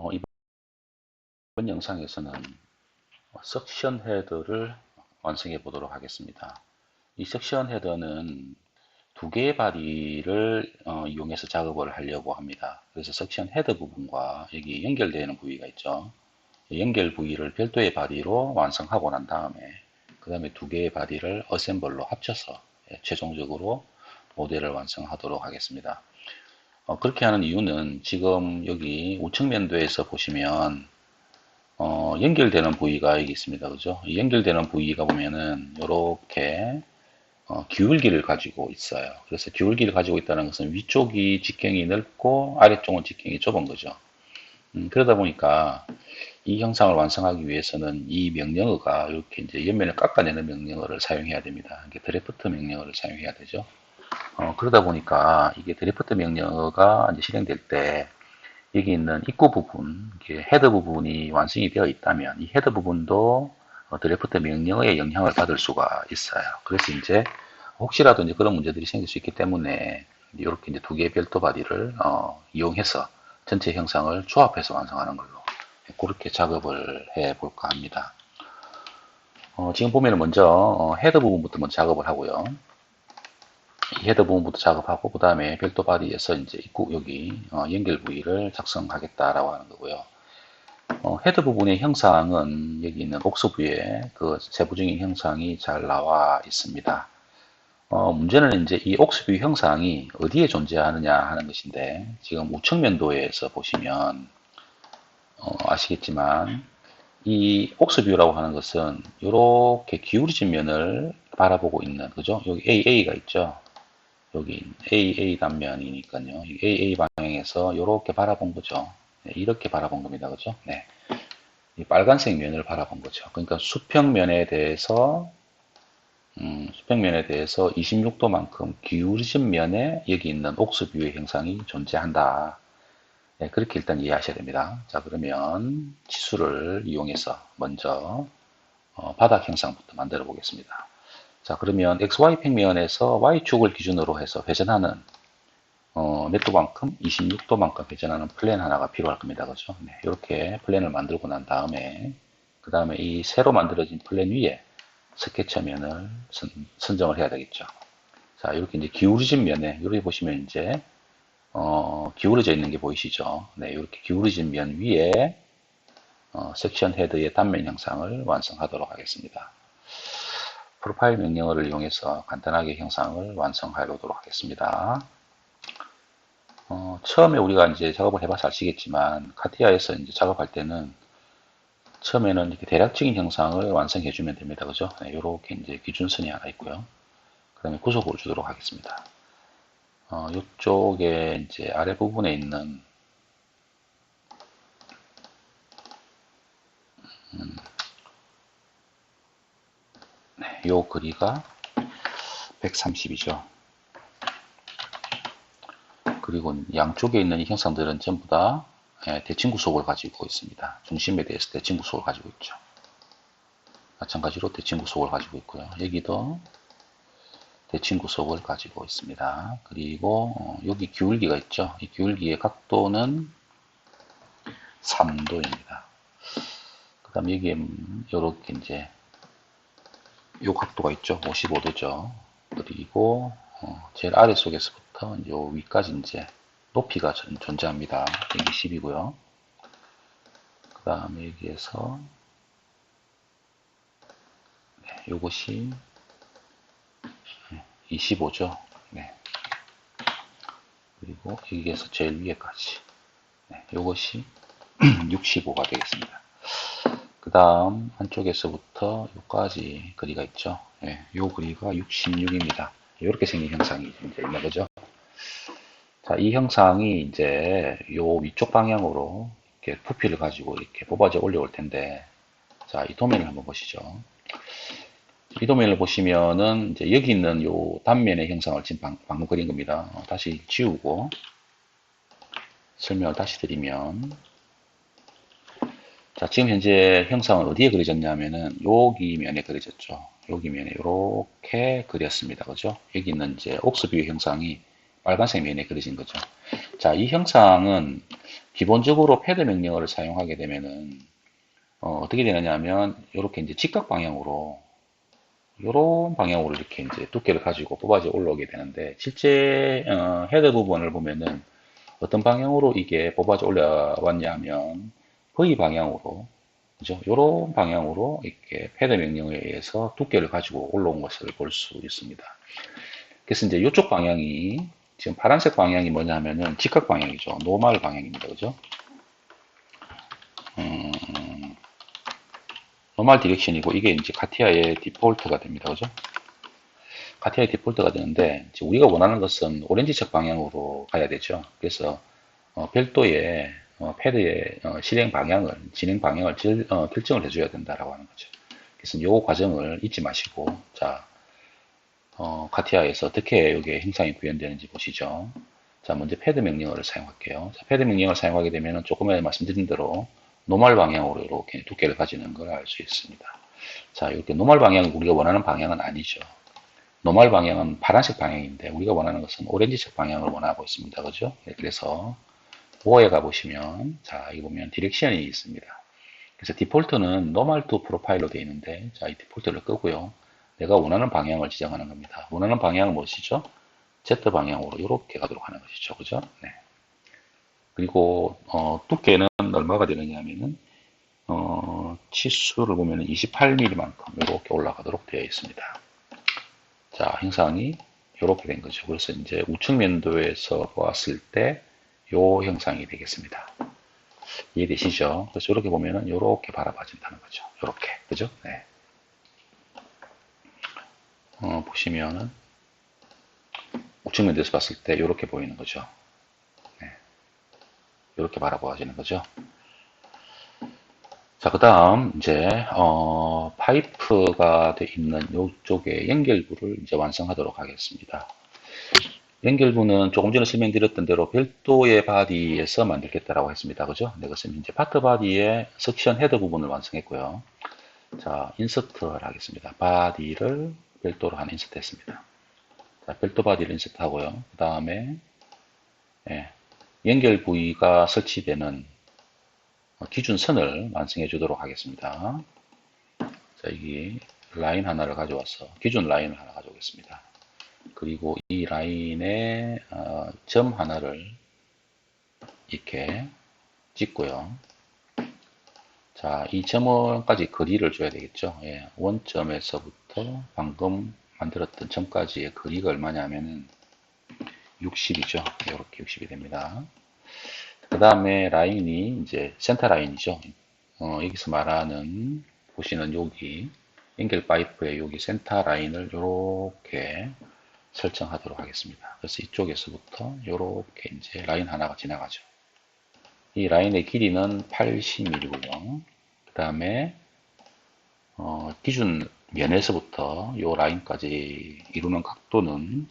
어, 이번 영상에서는 석션 헤더를 완성해 보도록 하겠습니다. 이 석션 헤더는 두 개의 바디를 어, 이용해서 작업을 하려고 합니다. 그래서 석션 헤더 부분과 여기 연결되는 부위가 있죠. 연결 부위를 별도의 바디로 완성하고 난 다음에 그 다음에 두 개의 바디를 어셈블로 합쳐서 예, 최종적으로 모델을 완성하도록 하겠습니다. 어, 그렇게 하는 이유는 지금 여기 우측 면도에서 보시면 어, 연결되는 부위가 여기 있습니다. 그죠? 이 연결되는 부위가 보면은 이렇게 어, 기울기를 가지고 있어요. 그래서 기울기를 가지고 있다는 것은 위쪽이 직경이 넓고 아래쪽은 직경이 좁은 거죠. 음, 그러다 보니까 이 형상을 완성하기 위해서는 이 명령어가 이렇게 이제 옆면을 깎아내는 명령어를 사용해야 됩니다. 이게 드래프트 명령어를 사용해야 되죠. 어, 그러다 보니까 이게 드래프트 명령어가 이제 실행될 때 여기 있는 입구 부분, 헤더 부분이 완성이 되어 있다면 이 헤더 부분도 어, 드래프트 명령어의 영향을 받을 수가 있어요. 그래서 이제 혹시라도 이제 그런 문제들이 생길 수 있기 때문에 이렇게 이제 두 개의 별도 바디를 어, 이용해서 전체 형상을 조합해서 완성하는 걸로 그렇게 작업을 해 볼까 합니다. 어, 지금 보면 먼저 어, 헤더 부분부터 먼저 작업을 하고요. 이 헤더 부분부터 작업하고 그 다음에 별도 바디에서 이제 입구 여기 어, 연결 부위를 작성하겠다라고 하는 거고요. 어, 헤더 부분의 형상은 여기 있는 옥스 부위에 그 세부적인 형상이 잘 나와 있습니다. 어, 문제는 이제 이뷰 형상이 어디에 존재하느냐 하는 것인데 지금 우측 면도에서 보시면 어, 아시겠지만 이 옥스 뷰라고 하는 것은 이렇게 기울어진 면을 바라보고 있는 그죠? 여기 AA가 있죠. 여기 AA 단면이니까요. AA 방향에서 이렇게 바라본 거죠. 네, 이렇게 바라본 겁니다. 그죠? 네. 이 빨간색 면을 바라본 거죠. 그러니까 수평면에 대해서 음, 수평면에 대해서 26도만큼 기울어진 면에 여기 있는 옥스뷰의 형상이 존재한다. 네, 그렇게 일단 이해하셔야 됩니다. 자 그러면 치수를 이용해서 먼저 어, 바닥 형상부터 만들어 보겠습니다. 자 그러면 XY 평면에서 Y축을 기준으로 해서 회전하는 어, 몇 도만큼? 26도만큼 회전하는 플랜 하나가 필요할 겁니다. 그죠? 네, 이렇게 플랜을 만들고 난 다음에 그 다음에 이 새로 만들어진 플랜 위에 스케치 면을 선, 선정을 해야 되겠죠. 자, 이렇게 이제 기울어진 면에, 이렇게 보시면 이제, 어, 기울어져 있는 게 보이시죠? 네, 이렇게 기울어진 면 위에, 어, 섹션 헤드의 단면 형상을 완성하도록 하겠습니다. 프로파일 명령어를 이용해서 간단하게 형상을 완성하도록 하겠습니다. 어, 처음에 우리가 이제 작업을 해봐서 아시겠지만, 카티아에서 이제 작업할 때는 처음에는 이렇게 대략적인 형상을 완성해 주면 됩니다. 그죠? 네, 이렇게 이제 기준선이 하나 있고요. 그 다음에 구속을 주도록 하겠습니다. 어, 이쪽에 이제 아래 부분에 있는 음, 네, 요 거리가 130이죠. 그리고 양쪽에 있는 이 형상들은 전부 다 예, 대칭 구속을 가지고 있습니다. 중심에 대해서 대칭 구속을 가지고 있죠. 마찬가지로 대칭 구속을 가지고 있고요. 여기도 대칭 구속을 가지고 있습니다. 그리고 어, 여기 기울기가 있죠. 이 기울기의 각도는 3도입니다. 그 다음 여기에 이렇게 이제 요 각도가 있죠. 55도죠. 그리고 어, 제일 아래쪽에서부터 이제 위까지 이제 높이가 존재합니다. 여기 10이고요. 그 다음에 여기에서 네, 요것이 25죠. 네. 그리고 여기에서 제일 위에까지 네, 요것이 65가 되겠습니다. 그 다음 한쪽에서부터 여기까지 거리가 있죠. 네, 요 거리가 66입니다. 이렇게 생긴 형상이 이제 있는 거죠. 자, 이 형상이 이제 요 위쪽 방향으로 이렇게 부피를 가지고 이렇게 뽑아져 올려올 텐데, 자, 이 도면을 한번 보시죠. 이 도면을 보시면은 이제 여기 있는 요 단면의 형상을 지금 방, 방금 그린 겁니다. 어, 다시 지우고 설명을 다시 드리면, 자, 지금 현재 형상은 어디에 그려졌냐면은 여기 면에 그려졌죠. 여기 면에 이렇게 그렸습니다. 그죠? 여기 있는 이제 옥스뷰 형상이 빨간색 면에 그려진 거죠. 자, 이 형상은 기본적으로 패드 명령어를 사용하게 되면은 어, 떻게 되느냐 하면 이렇게 이제 직각 방향으로 이런 방향으로 이렇게 이제 두께를 가지고 뽑아져 올라오게 되는데 실제 어, 헤더 부분을 보면은 어떤 방향으로 이게 뽑아져 올라왔냐 하면 V 방향으로 그죠? 이런 방향으로 이렇게 패드 명령에 의해서 두께를 가지고 올라온 것을 볼 수 있습니다. 그래서 이제 이쪽 방향이 지금 파란색 방향이 뭐냐 하면은 직각 방향이죠. 노멀 방향입니다. 그죠? 음, 노멀 디렉션이고 이게 이제 카티아의 디폴트가 됩니다. 그죠? 카티아의 디폴트가 되는데 우리가 원하는 것은 오렌지색 방향으로 가야 되죠. 그래서 어, 별도의 어, 패드의 어, 실행 방향을 진행 방향을 질- 어, 결정을 해줘야 된다라고 하는 거죠. 그래서 이 과정을 잊지 마시고 자 어, 카티아에서 어떻게 여기에 행상이 구현되는지 보시죠. 자 먼저 패드 명령어를 사용할게요. 자, 패드 명령어를 사용하게 되면 조금 전에 말씀드린 대로 노멀 방향으로 이렇게 두께를 가지는 걸 알 수 있습니다. 자 이렇게 노멀 방향은 우리가 원하는 방향은 아니죠. 노멀 방향은 파란색 방향인데 우리가 원하는 것은 오렌지색 방향을 원하고 있습니다. 그죠? 네, 그래서 보어에 가보시면 자 여기 보면 디렉션이 있습니다. 그래서 디폴트는 노멀 투 프로파일로 되어 있는데 자 이 디폴트를 끄고요. 내가 원하는 방향을 지정하는 겁니다. 원하는 방향은 무엇이죠? Z 방향으로 이렇게 가도록 하는 것이죠. 그죠? 네. 그리고 어, 두께는 얼마가 되느냐 하면은 어, 치수를 보면 28mm만큼 이렇게 올라가도록 되어 있습니다. 자, 형상이 이렇게 된 거죠. 그래서 이제 우측 면도에서 보았을 때 요 형상이 되겠습니다. 이해되시죠? 그래서 이렇게 보면은 이렇게 바라봐진다는 거죠. 이렇게. 그죠? 네. 어, 보시면은 우측 면도에서 봤을 때 이렇게 보이는 거죠. 네. 이렇게 바라보아지는 거죠. 자, 그 다음, 이제, 어, 파이프가 돼 있는 이쪽에 연결부를 이제 완성하도록 하겠습니다. 연결부는 조금 전에 설명드렸던 대로 별도의 바디에서 만들겠다라고 했습니다. 그죠? 네, 그것은 이제 파트 바디의 석션 헤더 부분을 완성했고요. 자, 인서트를 하겠습니다. 바디를 별도로 하나 인서트 했습니다. 자, 별도 바디를 인서트 하고요. 그 다음에, 예, 연결 부위가 설치되는 어, 기준선을 완성해 주도록 하겠습니다. 자, 여기 라인 하나를 가져와서 기준 라인을 하나 가져오겠습니다. 그리고 이 라인에 어, 점 하나를 이렇게 찍고요. 자, 이 점까지 거리를 줘야 되겠죠. 예, 원점에서부터 방금 만들었던 점까지의 거리가 얼마냐 하면은 60이죠. 이렇게 60이 됩니다. 그 다음에 라인이 이제 센터 라인이죠. 어, 여기서 말하는 보시는 여기 연결 파이프의 여기 센터 라인을 이렇게 설정하도록 하겠습니다. 그래서 이쪽에서부터 이렇게 이제 라인 하나가 지나가죠. 이 라인의 길이는 80mm고요. 그 다음에 어, 기준 면에서부터 이 라인까지 이루는 각도는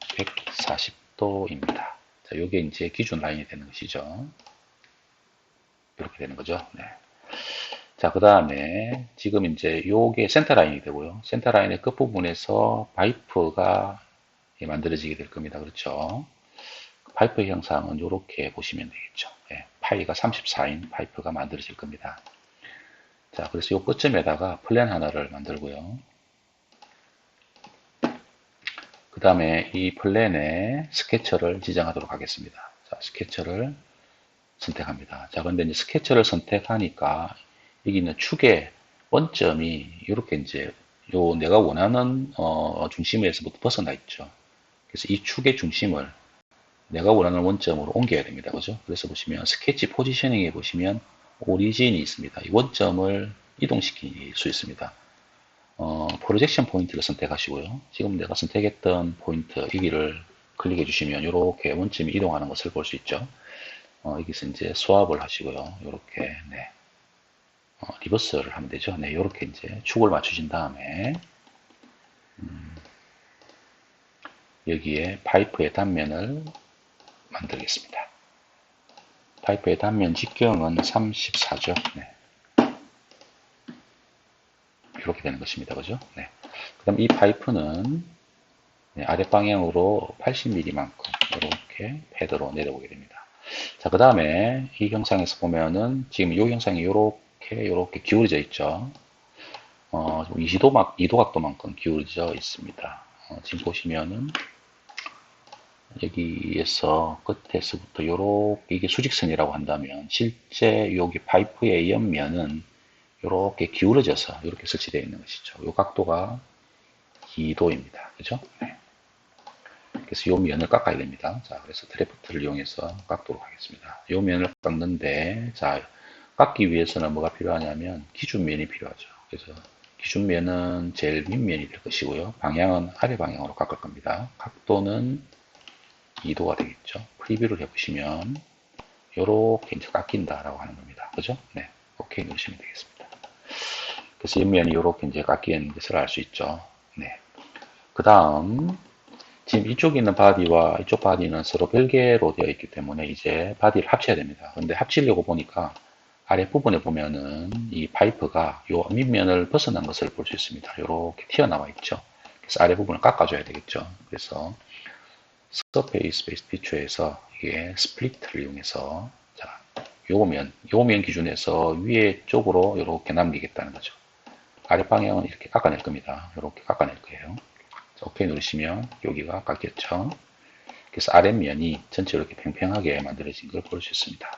140도입니다. 자, 요게 이제 기준 라인이 되는 것이죠. 이렇게 되는 거죠. 네. 자, 그 다음에 지금 이제 요게 센터 라인이 되고요. 센터 라인의 끝부분에서 파이프가 만들어지게 될 겁니다. 그렇죠. 파이프 형상은 이렇게 보시면 되겠죠. 예, 파이가 34인 파이프가 만들어질 겁니다. 자, 그래서 요 끝점에다가 플랜 하나를 만들고요. 그 다음에 이 플랜에 스케쳐를 지정하도록 하겠습니다. 자, 스케쳐를 선택합니다. 자, 근데 이제 스케쳐를 선택하니까 여기 있는 축의 원점이 이렇게 이제 요 내가 원하는 어, 중심에서부터 벗어나 있죠. 그래서 이 축의 중심을 내가 원하는 원점으로 옮겨야 됩니다. 그죠? 그래서 보시면 스케치 포지셔닝에 보시면 오리진이 있습니다. 이 원점을 이동시킬 수 있습니다. 어, 프로젝션 포인트를 선택하시고요. 지금 내가 선택했던 포인트 여기를 클릭해 주시면 이렇게 원점이 이동하는 것을 볼 수 있죠. 어, 여기서 이제 스왑을 하시고요. 이렇게 네. 어, 리버스를 하면 되죠. 네, 이렇게 이제 축을 맞추신 다음에 음, 여기에 파이프의 단면을 만들겠습니다. 파이프의 단면 직경은 34죠. 네. 이렇게 되는 것입니다. 그죠? 네. 그 다음 이 파이프는 네, 아랫방향으로 80mm만큼 이렇게 패드로 내려오게 됩니다. 자, 그 다음에 이 형상에서 보면은 지금 이 형상이 요렇게, 요렇게 기울어져 있죠. 어, 2도막, 2도각도만큼 기울어져 있습니다. 어, 지금 보시면은 여기에서 끝에서부터 요렇게 이게 수직선이라고 한다면 실제 여기 파이프의 옆면은 요렇게 기울어져서 이렇게 설치되어 있는 것이죠. 요 각도가 2도입니다. 그죠? 네. 그래서 요 면을 깎아야 됩니다. 자, 그래서 드래프트를 이용해서 깎도록 하겠습니다. 요 면을 깎는데, 자, 깎기 위해서는 뭐가 필요하냐면 기준면이 필요하죠. 그래서 기준면은 제일 윗면이 될 것이고요. 방향은 아래 방향으로 깎을 겁니다. 각도는 2도가 되겠죠. 프리뷰를 해보시면 요렇게 이제 깎인다라고 하는 겁니다. 그죠? 네. 오케이 누르시면 되겠습니다. 그래서 옆면이 요렇게 이제 깎이는 것을 알 수 있죠. 네. 그 다음, 지금 이쪽에 있는 바디와 이쪽 바디는 서로 별개로 되어 있기 때문에 이제 바디를 합쳐야 됩니다. 근데 합치려고 보니까 아랫부분에 보면은 이 파이프가 요 밑면을 벗어난 것을 볼 수 있습니다. 요렇게 튀어나와 있죠. 그래서 아랫부분을 깎아줘야 되겠죠. 그래서 서페이스 베이스 피처에서 이게 스플리트를 이용해서 자, 요면, 요면 기준에서 위에 쪽으로 이렇게 남기겠다는 거죠. 아랫 방향은 이렇게 깎아낼 겁니다. 이렇게 깎아낼 거예요. 자, 오케이 누르시면 여기가 깎였죠. 그래서 아랫면이 전체로 이렇게 팽팽하게 만들어진 걸 볼 수 있습니다.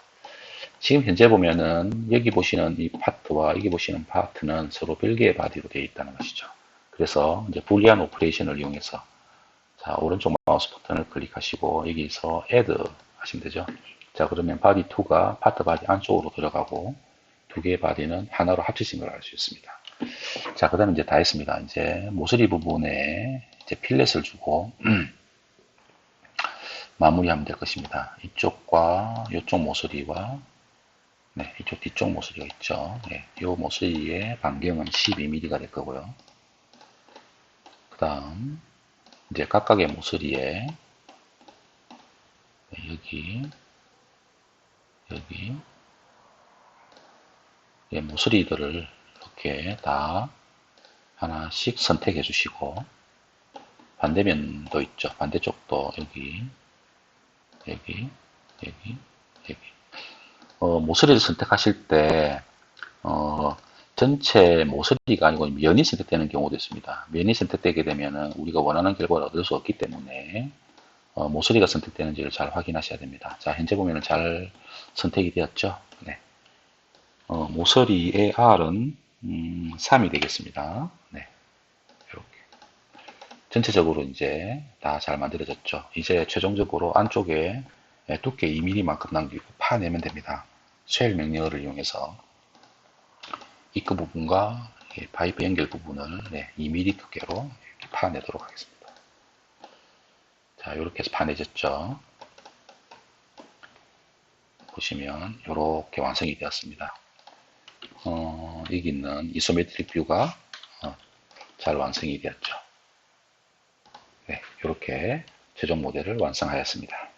지금 현재 보면은 여기 보시는 이 파트와 여기 보시는 파트는 서로 별개의 바디로 되어 있다는 것이죠. 그래서 이제 불리한 오퍼레이션을 이용해서 자 오른쪽 마우스 버튼을 클릭하시고 여기서 add 하시면 되죠. 자 그러면 바디 2가 파트 바디 안쪽으로 들어가고 두 개의 바디는 하나로 합치신 걸 알 수 있습니다. 자, 그 다음에 이제 다 했습니다. 이제 모서리 부분에 이제 필렛을 주고 마무리하면 될 것입니다. 이쪽과 이쪽 모서리와 네, 이쪽 뒤쪽 모서리가 있죠. 네, 이 모서리의 반경은 12mm가 될 거고요. 그 다음 이제 각각의 모서리에. 네, 여기 여기. 예, 모서리들을 이렇게 다 하나씩 선택해 주시고 반대면도 있죠. 반대쪽도 여기 여기 여기 여기. 어, 모서리를 선택하실 때 어, 전체 모서리가 아니고 면이 선택되는 경우도 있습니다. 면이 선택되게 되면 우리가 원하는 결과를 얻을 수 없기 때문에 어, 모서리가 선택되는지를 잘 확인하셔야 됩니다. 자 현재 보면 잘 선택이 되었죠. 네. 어, 모서리의 R은 음, 3이 되겠습니다. 네. 이렇게. 전체적으로 이제 다 잘 만들어졌죠. 이제 최종적으로 안쪽에 두께 2mm만큼 남기고 파내면 됩니다. 쉘 명령어를 이용해서 이크 부분과 파이프 연결 부분을 네, 2mm 두께로 파내도록 하겠습니다. 자, 이렇게 해서 파내졌죠. 보시면 이렇게 완성이 되었습니다. 어, 여기 있는 이소메트릭 뷰가 어, 잘 완성이 되었죠. 네, 이렇게 최종 모델을 완성하였습니다.